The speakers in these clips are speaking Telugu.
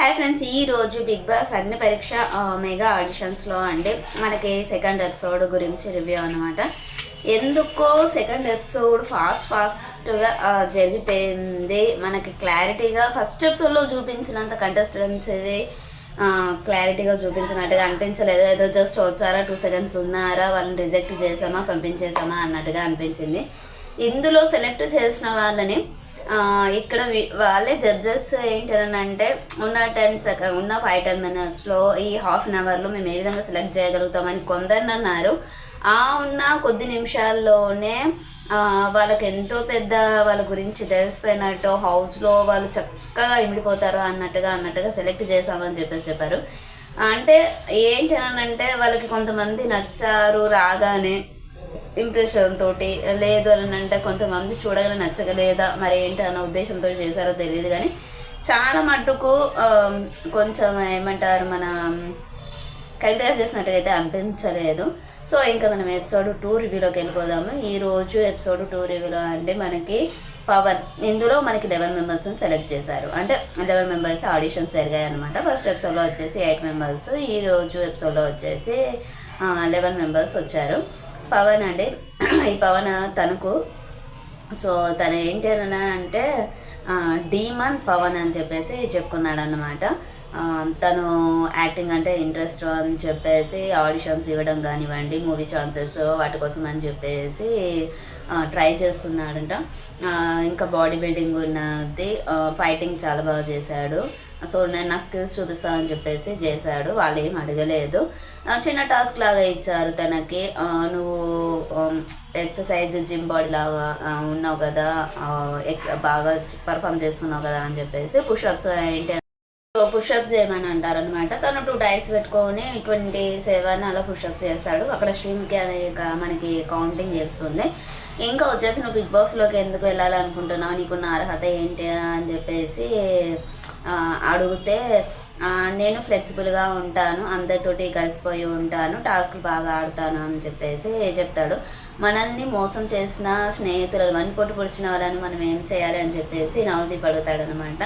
హాయ్ ఫ్రెండ్స్ ఈ రోజు బిగ్ బాస్ అగ్ని పరీక్ష మెగా ఆడిషన్స్లో అండి. మనకి సెకండ్ ఎపిసోడ్ గురించి రివ్యూ అనమాట ఎందుకో సెకండ్ ఎపిసోడ్ ఫాస్ట్ ఫాస్ట్గా జరిగిపోయింది. మనకి క్లారిటీగా ఫస్ట్ ఎపిసోడ్లో చూపించినంత కంటెస్టెన్స్ ఇది క్లారిటీగా చూపించినట్టుగా అనిపించలేదు. ఏదో జస్ట్ వచ్చారా టూ సెకండ్స్ ఉన్నారా వాళ్ళని రిజెక్ట్ చేసామా పంపించేసామా అన్నట్టుగా అనిపించింది. ఇందులో సెలెక్ట్ చేసిన వాళ్ళని ఇక్కడ వాళ్ళే జడ్జెస్ ఏంటని ఉన్న టెన్ సెకండ్ ఉన్న ఫైవ్ టెన్ మినిట్స్లో ఈ హాఫ్ అన్ అవర్లో మేము ఏ విధంగా సెలెక్ట్ చేయగలుగుతామని కొందరిని అన్నారు ఆ ఉన్న కొద్ది నిమిషాల్లోనే వాళ్ళకి ఎంతో పెద్ద వాళ్ళ గురించి తెలిసిపోయినట్టు హౌస్లో వాళ్ళు చక్కగా ఇమిడిపోతారు అన్నట్టుగా అన్నట్టుగా సెలెక్ట్ చేసామని చెప్పేసి చెప్పారు. అంటే ఏంటి అనంటే అంటే వాళ్ళకి కొంతమంది నచ్చారు రాగానే ఇంప్రెషన్ తోటి లేదు అని అంటే కొంతమంది చూడగల నచ్చగలేదా మరి ఏంటి అన్న ఉద్దేశంతో చేశారో తెలియదు కానీ చాలా మట్టుకు కొంచెం ఏమంటారు మన కరెక్ట్గా చేసినట్టుగా అయితే అనిపించలేదు. సో ఇంకా మనం ఎపిసోడ్ టూ రివ్యూలోకి వెళ్ళిపోదాము. ఈ రోజు ఎపిసోడ్ టూ రివ్యూలో అంటే మనకి పవన్. ఇందులో మనకి లెవెన్ మెంబర్స్ని సెలెక్ట్ చేశారు. అంటే లెవెన్ మెంబర్స్ ఆడిషన్స్ జరిగాయి అనమాట ఫస్ట్ ఎపిసోడ్లో వచ్చేసి ఎయిట్ మెంబర్స్ ఈ రోజు ఎపిసోడ్లో వచ్చేసి లెవెన్ మెంబర్స్ వచ్చారు. పవన్ అండి. ఈ పవన్ తనకు. సో తను ఏంటి అంటే డీమన్ పవన్ అని చెప్పేసి చెప్పుకున్నాడు అనమాట తను యాక్టింగ్ అంటే ఇంట్రెస్ట్ అని చెప్పేసి ఆడిషన్స్ ఇవ్వడం కానివ్వండి మూవీ ఛాన్సెస్ వాటి కోసం అని చెప్పేసి ట్రై చేస్తున్నాడంట. ఇంకా బాడీ బిల్డింగ్ ఉన్నది. ఫైటింగ్ చాలా బాగా చేశాడు. సో నేను నా స్కిల్స్ చూపిస్తా అని చెప్పేసి చేశాడు. వాళ్ళు ఏం అడగలేదు చిన్న టాస్క్ లాగా ఇచ్చారు తనకి. నువ్వు ఎక్సర్సైజ్ జిమ్ బాడీ లాగా ఉన్నావు కదా. ఎక్స్ బాగా పర్ఫామ్ చేస్తున్నావు కదా అని చెప్పేసి పుషప్స్ ఏంటి సో పుషప్స్ చేయమని అంటారనమాట తను టూ డైస్ పెట్టుకొని ట్వంటీ సెవెన్ అలా పుషప్స్ చేస్తాడు. అక్కడ స్ట్రీమ్కి అనే మనకి కౌంటింగ్ చేస్తుంది. ఇంకా వచ్చేసి నువ్వు బిగ్ బాస్లోకి ఎందుకు వెళ్ళాలనుకుంటున్నావు? నీకున్న అర్హత ఏంటి అని చెప్పేసి అడిగితే నేను ఫ్లెక్సిబుల్గా ఉంటాను అందరితోటి కలిసిపోయి ఉంటాను టాస్క్లు బాగా ఆడతాను అని చెప్పేసి చెప్తాడు. మనల్ని మోసం చేసిన స్నేహితులను వన్ పొట్టు పొడిచిన వాళ్ళని మనం ఏం చేయాలి అని చెప్పేసి నవదీప్ అడుగుతాడు అనమాట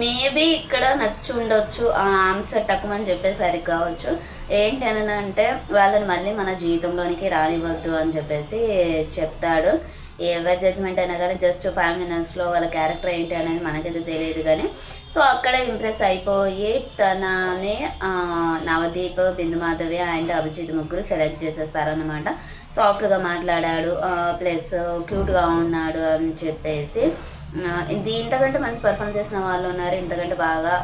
మేబీ ఇక్కడ నచ్చి ఉండొచ్చు ఆ ఆన్సర్ తక్కువని చెప్పేసరికి కావచ్చు. ఏంటి అని అంటే వాళ్ళని మళ్ళీ మన జీవితంలోనికి రానివ్వద్దు అని చెప్పేసి చెప్తాడు. ఎవరి జడ్జ్మెంట్ అయినా కానీ జస్ట్ ఫైవ్ మినిట్స్లో వాళ్ళ క్యారెక్టర్ ఏంటి అనేది మనకైతే తెలియదు కానీ సో అక్కడ ఇంప్రెస్ అయిపోయి తనని నవదీప్ బిందు మాధవి అండ్ అభిజిత్ ముగ్గురు సెలెక్ట్ చేసేస్తారనమాట సాఫ్ట్గా మాట్లాడాడు ప్లస్ క్యూట్గా ఉన్నాడు అని చెప్పేసి ఇంతకంటే మంచి పర్ఫామ్ చేసిన వాళ్ళు ఉన్నారు ఇంతకంటే బాగా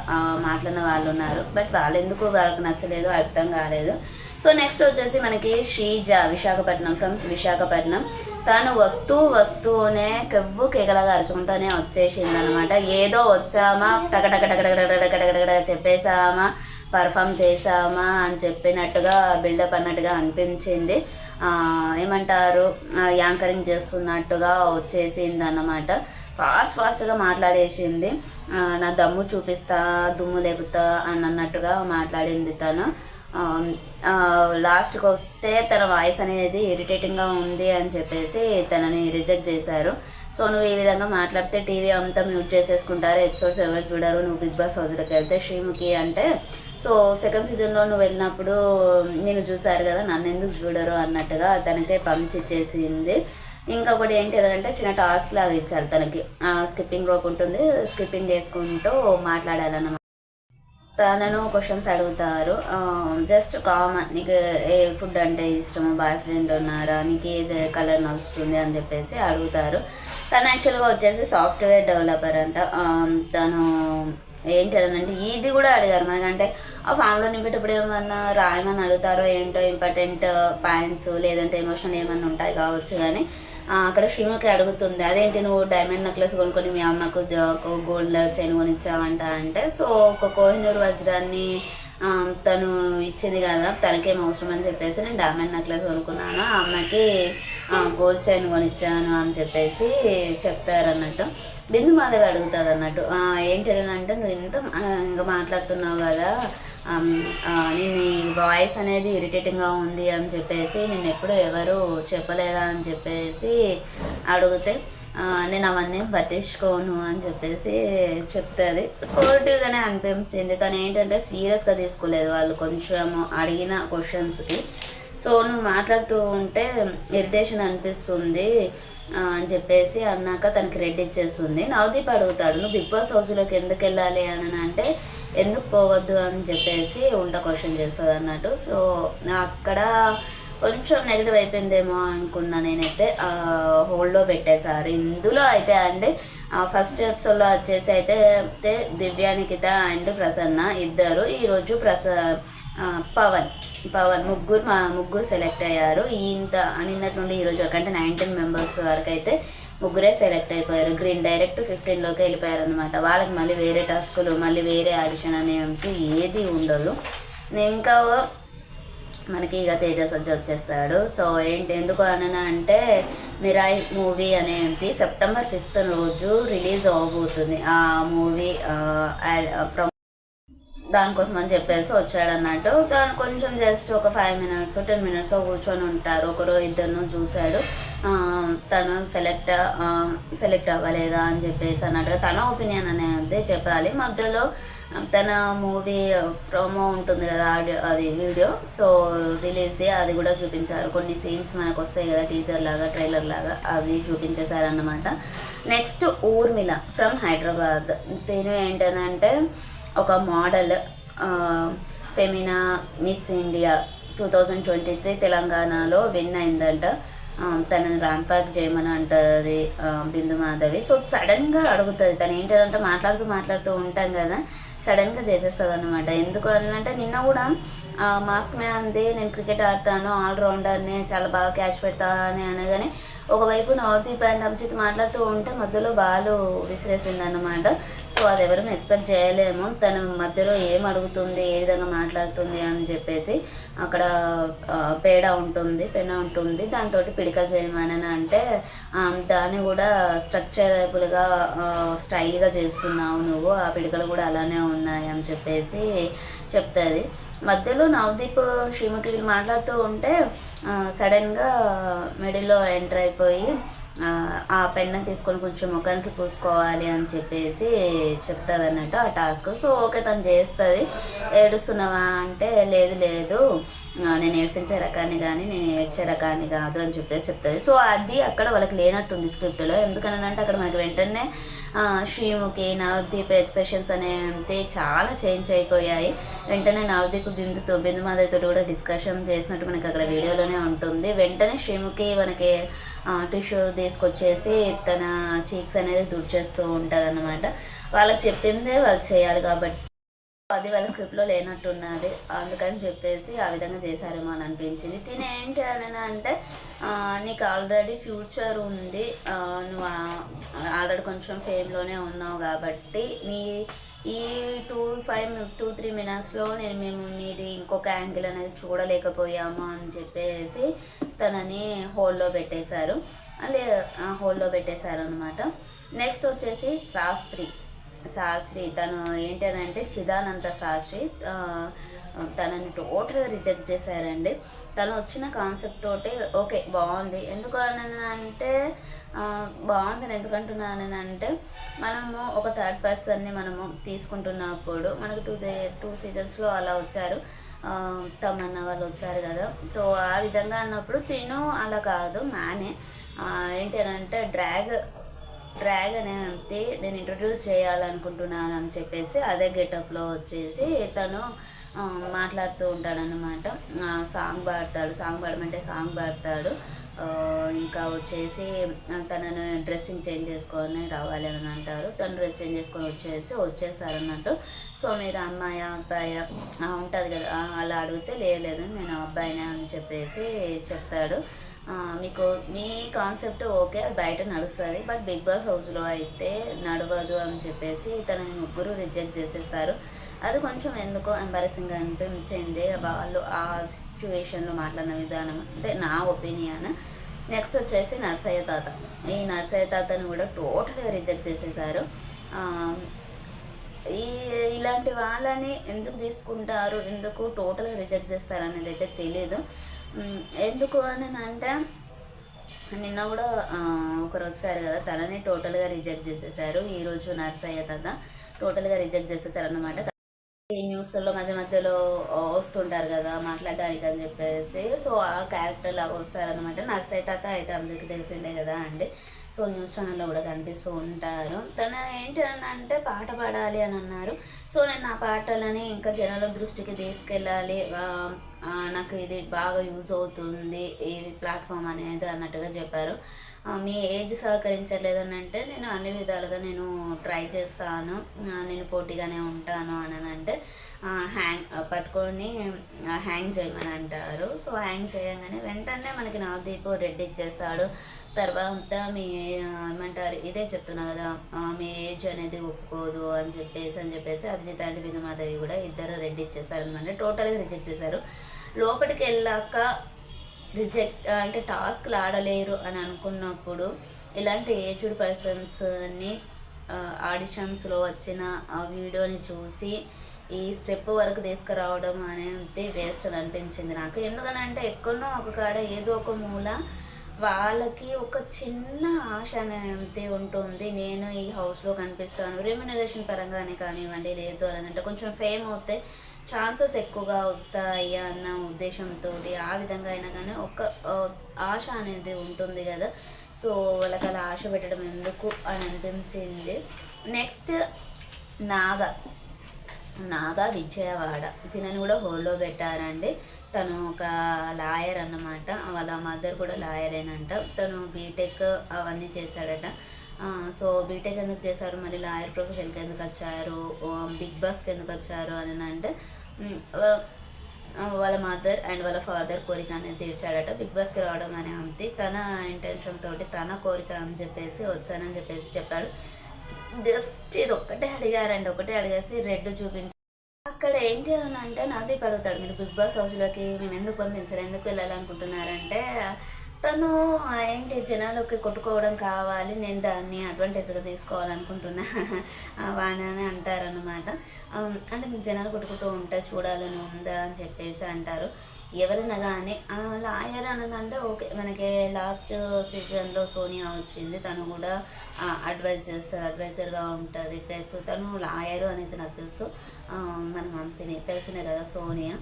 మాట్లాడిన వాళ్ళు ఉన్నారు. బట్ వాళ్ళు ఎందుకు వాళ్ళకి నచ్చలేదు అర్థం కాలేదు. సో నెక్స్ట్ వచ్చేసి మనకి శ్రీజ విశాఖపట్నం ఫ్రమ్ విశాఖపట్నం. తను వస్తూ వస్తూనే కెవ్వు కేకలాగా అరుచుకుంటూనే వచ్చేసింది అనమాట ఏదో వచ్చామా టకటక టకటకటకటకటకటకటక చెప్పేసామా పర్ఫామ్ చేసామా అని చెప్పినట్టుగా బిల్డప్ అన్నట్టుగా అనిపించింది. ఏమంటారు? యాంకరింగ్ చేస్తున్నట్టుగా వచ్చేసింది అన్నమాట ఫాస్ట్ ఫాస్ట్గా మాట్లాడేసింది. నా దమ్ము చూపిస్తా దుమ్ము లేపుతా అని అన్నట్టుగా మాట్లాడింది తను. లాస్ట్కి వస్తే తన వాయిస్ అనేది ఇరిటేటింగ్గా ఉంది అని చెప్పేసి తనని రిజెక్ట్ చేశారు. సో నువ్వు ఈ విధంగా మాట్లాడితే టీవీ అంతా మ్యూట్ చేసేసుకుంటారు. ఎపిసోడ్స్ ఎవరు చూడరు. నువ్వు బిగ్ బాస్ హౌస్లోకి వెళ్తే శ్రీముఖి అంటే. సో సెకండ్ సీజన్లో నువ్వు వెళ్ళినప్పుడు నేను చూశారు కదా నన్ను ఎందుకు చూడరు అన్నట్టుగా తనకే పంచిచ్చేసింది ఇంకొకటి ఏంటి అంటే చిన్న టాస్క్ లాగా ఇచ్చారు తనకి. స్కిప్పింగ్ రోప్ ఉంటుంది. స్కిప్పింగ్ చేసుకుంటూ మాట్లాడాలన్నమాట. తనను క్వశ్చన్స్ అడుగుతారు. జస్ట్ కామన్ నీకు ఏ ఫుడ్ అంటే ఇష్టము బాయ్ ఫ్రెండ్ ఉన్నారా నీకు ఏది కలర్ నచ్చుతుంది అని చెప్పేసి అడుగుతారు. తను యాక్చువల్గా వచ్చేసి సాఫ్ట్వేర్ డెవలపర్ అంట. తను ఏంటి అంటే ఇది కూడా అడిగారు. మనకంటే ఆ ఫామ్లో నింపేటప్పుడు ఏమన్నా రాయమని అడుగుతారో ఏంటో ఇంపార్టెంట్ పాయింట్స్ లేదంటే ఎమోషనల్ ఏమన్నా ఉంటాయి కావచ్చు కానీ అక్కడ శ్రీముఖి అడుగుతుంది అదేంటి నువ్వు డైమండ్ నెక్లెస్ కొనుక్కొని మీ అమ్మకు గోల్డ్ చైన్ కొనిచ్చావంట అంటే సో ఒక కోహినూర్ వజ్రాన్ని తను ఇచ్చింది కదా తనకేం అవసరం అని చెప్పేసి నేను డైమండ్ నెక్లెస్ కొనుక్కున్నాను ఆ అమ్మకి గోల్డ్ చైన్ కొనిచ్చాను అని చెప్పేసి చెప్తారన్నట్టు. బిందు మాధవి అడుగుతుంది అన్నట్టు ఏంటి అని అంటే నువ్వు ఇంత ఇంకా మాట్లాడుతున్నావు కదా ఆమ్, నేను వాయిస్ అనేది ఇరిటేటింగ్గా ఉంది అని చెప్పేసి నేను ఎప్పుడు ఎవరు చెప్పలేదా అని చెప్పేసి అడిగితే uh, నేను అవన్నీ పట్టించుకోను అని చెప్పేసి చెప్తుంది. స్పోర్టివ్గానే అనిపించింది. తను ఏంటంటే సీరియస్గా తీసుకోలేదు వాళ్ళు. కొంచెం అడిగిన క్వశ్చన్స్కి సో నువ్వు మాట్లాడుతూ ఉంటే ఇరిటేషన్ అనిపిస్తుంది అని చెప్పేసి అన్నాక తనకి రెడ్ ఇచ్చేస్తుంది. నవదీప్ అడుగుతాడు నువ్వు బిగ్ బాస్ హౌస్లోకి ఎందుకు వెళ్ళాలి? అని అంటే ఎందుకు పోవద్దు? అని చెప్పేసి ఉంట క్వశ్చన్ చేస్తుంది అన్నట్టు. సో అక్కడ కొంచెం నెగిటివ్ అయిపోయిందేమో అనుకున్నా నేనైతే హోల్డ్లో పెట్టేశారు. ఇందులో అయితే అండి ఫస్ట్ ఎపిసోడ్లో వచ్చేసి అయితే అయితే దివ్య నిఖిత అండ్ ప్రసన్న ఇద్దరు. ఈరోజు ప్రస పవన్ పవన్ ముగ్గురు మా ముగ్గురు సెలెక్ట్ అయ్యారు. ఇంత నిన్నటి నుండి ఈరోజు వరకు అంటే నైన్టీన్ మెంబర్స్ వరకు అయితే ముగ్గురే సెలెక్ట్ అయిపోయారు. గ్రీన్ డైరెక్ట్ ఫిఫ్టీన్లోకి వెళ్ళిపోయారు అనమాట వాళ్ళకి మళ్ళీ వేరే టాస్కులు మళ్ళీ వేరే ఆడిషన్ అనేవి ఏది ఉండదు. నేను ఇంకా మనకి ఇక తేజ సజ్జ వచ్చేస్తాడు. సో ఏంటి ఎందుకు అని అంటే మిరాయి మూవీ అనేది సెప్టెంబర్ ఫిఫ్త్ రోజు రిలీజ్ అవబోతుంది. ఆ మూవీ దానికోసం అని చెప్పేసి వచ్చాడు అన్నట్టు దాని కొంచెం జస్ట్ ఒక ఫైవ్ మినిట్స్ టెన్ మినిట్స్ కూర్చొని ఉంటారు. ఒకరు ఇద్దరు చూశాడు. తను సెలెక్ట్ సెలెక్ట్ అవ్వలేదా అని చెప్పేసి అన్నట్టుగా తన ఒపీనియన్ అనేది చెప్పాలి. మధ్యలో తన మూవీ ప్రోమో ఉంటుంది కదా ఆడియో అది వీడియో. సో రిలీజ్ది అది కూడా చూపించారు. కొన్ని సీన్స్ మనకు వస్తాయి కదా టీజర్ లాగా ట్రైలర్ లాగా అది చూపించేశారన్నమాట. Next Urmila from Hyderabad. తిను ఏంటనంటే ఒక model Femina miss India two thousand twenty three తెలంగాణలో విన్ అయిందంట. తనని ర్యాంప్ ప్యాక్ చేయమని అంటుంది బిందు మాధవి. సో సడన్గా అడుగుతుంది తను ఏంటంటే మాట్లాడుతూ మాట్లాడుతూ ఉంటాం కదా సడన్గా చేసేస్తుంది అనమాట ఎందుకు అంటే నిన్న కూడా మాస్క్ మాస్క్ అంది నేను క్రికెట్ ఆడతాను ఆల్రౌండర్ని చాలా బాగా క్యాచ్ పెడతాను అనగానే ఒకవైపు నవదీప్ అండ్ అభిజిత్ మాట్లాడుతూ ఉంటే మధ్యలో బాలు విసిరేసింది అనమాట సో అది ఎవరు ఎక్స్పెక్ట్ చేయలేము. తను మధ్యలో ఏం అడుగుతుంది ఏ విధంగా మాట్లాడుతుంది అని చెప్పేసి అక్కడ పేడ ఉంటుంది పెన ఉంటుంది దాంతో పిడికలు చేయమని అంటే దాన్ని కూడా స్ట్రక్చరబుల్గా స్టైల్గా చేస్తున్నావు నువ్వు ఆ పిడికలు కూడా అలానే ఉన్నాయి అని చెప్పేసి చెప్తుంది. మధ్యలో నవదీప్ శ్రీముఖి వీళ్ళు మాట్లాడుతూ ఉంటే సడన్గా మిడిల్లో ఎంటర్ అయిపోయి ఆ, ఆ పెన్ను తీసుకొని కొంచెం ముఖానికి పూసుకోవాలి అని చెప్పేసి చెప్తుంది అన్నట్టు ఆ టాస్క్. సో ఓకే తను చేస్తుంది. ఏడుస్తున్నావా అంటే లేదు లేదు. నేను ఏడ్పించే రకాన్ని కానీ నేను ఏడ్చే రకాన్ని కాదు అని చెప్పేసి చెప్తుంది. సో అది అక్కడ వాళ్ళకి లేనట్టుంది స్క్రిప్ట్లో. ఎందుకనంటే అక్కడ మనకి వెంటనే శ్రీముఖి నవదీప్ ఎక్స్ప్రెషన్స్ అనేది చాలా చేంజ్ అయిపోయాయి. వెంటనే నవదీప్ బిందుతో బిందు మాధవితో కూడా డిస్కషన్ చేసినట్టు మనకి అక్కడ వీడియోలోనే ఉంటుంది. వెంటనే శ్రీముఖి మనకి టిష్యూ తీసుకొచ్చేసి తన చీక్స్ అనేది దుడిచేస్తూ ఉంటుంది అనమాట వాళ్ళకి చెప్పిందే వాళ్ళు చేయాలి కాబట్టి అది వాళ్ళ స్క్రిప్ట్లో లేనట్టున్నది. అందుకని చెప్పేసి ఆ విధంగా చేశారేమో అని అనిపించింది. తిని ఏంటి అని అంటే నీకు ఆల్రెడీ ఫ్యూచర్ ఉంది. నువ్వు ఆల్రెడీ కొంచెం ఫేమ్లోనే ఉన్నావు కాబట్టి నీ ఈ టూ ఫైవ్ టూ త్రీ మినిట్స్లో నేను మేము నీది ఇంకొక యాంగిల్ అనేది చూడలేకపోయాము అని చెప్పేసి తనని హోల్లో పెట్టేశారు. అలే హోల్లో పెట్టేశారు అనమాట నెక్స్ట్ వచ్చేసి శాస్త్రి. శాస్త్రి తను ఏంటనంటే చిదానంద శాస్త్రి తనని టోటల్గా రిజెక్ట్ చేశారండి. తను వచ్చిన కాన్సెప్ట్ తోటే ఓకే బాగుంది. ఎందుకు అని అంటే బాగుంది బాగుందని ఎందుకంటున్నాను అంటే మనము ఒక థర్డ్ పర్సన్ని మనము తీసుకుంటున్నప్పుడు మనకు టూ దే టూ సీజన్స్లో అలా వచ్చారు. ఆ, తమన్నా వాళ్ళు వచ్చారు కదా. సో ఆ విధంగా అన్నప్పుడు తిను అలా కాదు మ్యానే ఏంటి అని అంటే డ్రాగ్ డ్రాగన్ అనేది నేను ఇంట్రడ్యూస్ చేయాలనుకుంటున్నాను అని చెప్పేసి అదే గెటప్లో వచ్చేసి తను మాట్లాడుతూ ఉంటాడనమాట సాంగ్ పాడతాడు. సాంగ్ పాడమంటే సాంగ్ పాడతాడు. ఇంకా వచ్చేసి తనను డ్రెస్సింగ్ చేంజ్ చేసుకొని రావాలి అని అంటారు. తను డ్రెస్ చేంజ్ చేసుకొని వచ్చేసి వచ్చేసారన్నట్టు సో మీరు అమ్మాయి అబ్బాయి ఉంటుంది కదా అలా అడిగితే లేదు నేను అబ్బాయినే అని చెప్పేసి చెప్తాడు. మీకు మీ కాన్సెప్ట్ ఓకే అది బయట నడుస్తుంది బట్ బిగ్ బాస్ హౌస్లో అయితే నడవదు అని చెప్పేసి తనని ముగ్గురు రిజెక్ట్ చేసేస్తారు. అది కొంచెం ఎందుకో ఎంబారసింగ్ అనిపించింది. వాళ్ళు ఆ సిచ్యువేషన్లో మాట్లాడిన విధానం అంటే నా ఒపీనియన్ నెక్స్ట్ వచ్చేసి నర్సయ్య తాత. ఈ నర్సయ్య తాతను కూడా టోటల్గా రిజెక్ట్ చేసేసారు. ఈ ఇలాంటి వాళ్ళని ఎందుకు తీసుకుంటారు ఎందుకు టోటల్గా రిజెక్ట్ చేస్తారు అనేది అయితే తెలియదు ఎందుకు అని అంటే నిన్న కూడా ఒకరు వచ్చారు కదా తనని టోటల్గా రిజెక్ట్ చేసేసారు. ఈరోజు నర్స్ అయ్యే తన టోటల్గా రిజెక్ట్ చేసేసారు అనమాట ఈ న్యూస్లలో మధ్య మధ్యలో వస్తుంటారు కదా మాట్లాడడానికి అని చెప్పేసి. సో ఆ క్యారెక్టర్ లాగా వస్తారనమాట నర్సయ్య తాత అయితే అందరికీ తెలిసిందే కదా అండి. సో న్యూస్ ఛానల్లో కూడా కనిపిస్తూ ఉంటారు. తన ఏంటి అని అంటే పాట పాడాలి అని అన్నారు. సో నేను నా పాటలని ఇంకా జనాల దృష్టికి తీసుకెళ్ళాలి. నాకు ఇది బాగా యూజ్ అవుతుంది ఈ ప్లాట్ఫామ్ అనేది అన్నట్టుగా చెప్పారు. మీ ఏజ్ సహకరించలేదు అని అంటే నేను అన్ని విధాలుగా నేను ట్రై చేస్తాను. నేను పోటీగానే ఉంటాను అని అంటే హ్యాంగ్ పట్టుకొని హ్యాంగ్ చేయమని అంటారు సో హ్యాంగ్ చేయగానే వెంటనే మనకి నవదీప్ రెడ్ ఇచ్చేస్తాడు. తర్వాత మీ ఏమంటారు ఇదే చెప్తున్నా కదా మీ ఏజ్ అనేది ఒప్పుకోదు అని చెప్పేసి అని చెప్పేసి అభిజిత్ అండ్ బిందుమాధవి కూడా ఇద్దరు రెడ్ ఇచ్చేసారు అనమాట టోటల్గా రిజెక్ట్ చేశారు. లోపలికి వెళ్ళాక రిజెక్ట్ అంటే టాస్క్లు ఆడలేరు అని అనుకున్నప్పుడు ఇలాంటి ఏజ్డ్ పర్సన్స్ని ఆడిషన్స్లో వచ్చిన ఆ వీడియోని చూసి ఈ స్టెప్ వరకు తీసుకురావడం అనేది వేస్ట్ అని అనిపించింది నాకు. ఎందుకనంటే ఎక్కడో ఒక కాడ ఏదో ఒక మూల వాళ్ళకి ఒక చిన్న ఆశ అనేది ఉంటుంది. నేను ఈ హౌస్లో కనిపిస్తాను. రెమ్యునరేషన్ పరంగానే కానివ్వండి లేదు అని అంటే కొంచెం ఫేమ్ అవుతే ఛాన్సెస్ ఎక్కువగా వస్తాయి అన్న ఉద్దేశంతో ఆ విధంగా అయినా కానీ ఒక ఆశ అనేది ఉంటుంది కదా. సో వాళ్ళకి అలా ఆశ పెట్టడం ఎందుకు అని అనిపించింది. నెక్స్ట్ నాగ. నాగా విజయవాడ. తినని కూడా హోల్డ్లో పెట్టారండి. తను ఒక లాయర్ అన్నమాట. వాళ్ళ మదర్ కూడా లాయరేనంట. తను బీటెక్ అవన్నీ చేశాడట. సో బీటెక్ ఎందుకు చేశారు? మళ్ళీ లాయర్ ప్రొఫెషన్కి ఎందుకు వచ్చారు? బిగ్ బాస్కి ఎందుకు వచ్చారు? అని అంటే వాళ్ళ మదర్ అండ్ వాళ్ళ ఫాదర్ కోరిక అనేది తీర్చాడట. బిగ్ బాస్కి రావడం అనే అంతే తన ఇంటెన్షన్ తోటి తన కోరిక అని చెప్పేసి వచ్చానని చెప్పేసి చెప్పాడు. జస్ట్ ఇది ఒక్కటే అడిగారండి. ఒకటే అడిగేసి రెడ్ చూపించి అక్కడ ఏంటి అని అంటే నవదీప్ అడుగుతాడు. మీరు బిగ్ బాస్ హౌస్లోకి మేము ఎందుకు పంపించారు? ఎందుకు వెళ్ళాలనుకుంటున్నారంటే తను ఏంటి జనాలకి కొట్టుకోవడం కావాలి నేను దాన్ని అడ్వాంటేజ్గా తీసుకోవాలనుకుంటున్నా వాణి అంటారనమాట అంటే మీకు జనాలు కొట్టుకుంటూ ఉంటే చూడాలని ఉందా అని చెప్పేసి అంటారు. ఎవరైనా కానీ లాయర్ అని అంటే ఓకే మనకి లాస్ట్ సీజన్లో సోనియా వచ్చింది తను కూడా అడ్వైజ్ చేస్తుంది అడ్వైజర్గా ఉంటుంది. ప్లస్ తను లాయరు అనేది నాకు తెలుసు. మనం మన తెలిసినే కదా సోనియా.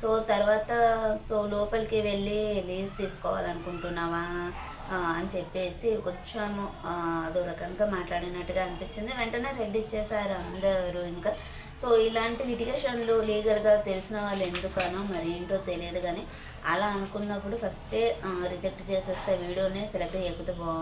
సో తర్వాత సో లోపలికి వెళ్ళి లీజ్ తీసుకోవాలనుకుంటున్నావా అని చెప్పేసి కొంచెం అదో రకంగా మాట్లాడినట్టుగా అనిపించింది. వెంటనే రెడ్ ఇచ్చేసారు అందరూ ఇంకా. సో ఇలాంటి లిటిగేషన్లు లీగల్గా తెలిసిన వాళ్ళు ఎందుకనో మరి ఏంటో తెలియదు కానీ అలా అనుకున్నప్పుడు ఫస్టే రిజెక్ట్ చేసేస్తే వీడియోనే సెలెక్ట్ చేయకపోతే బాగుంటుంది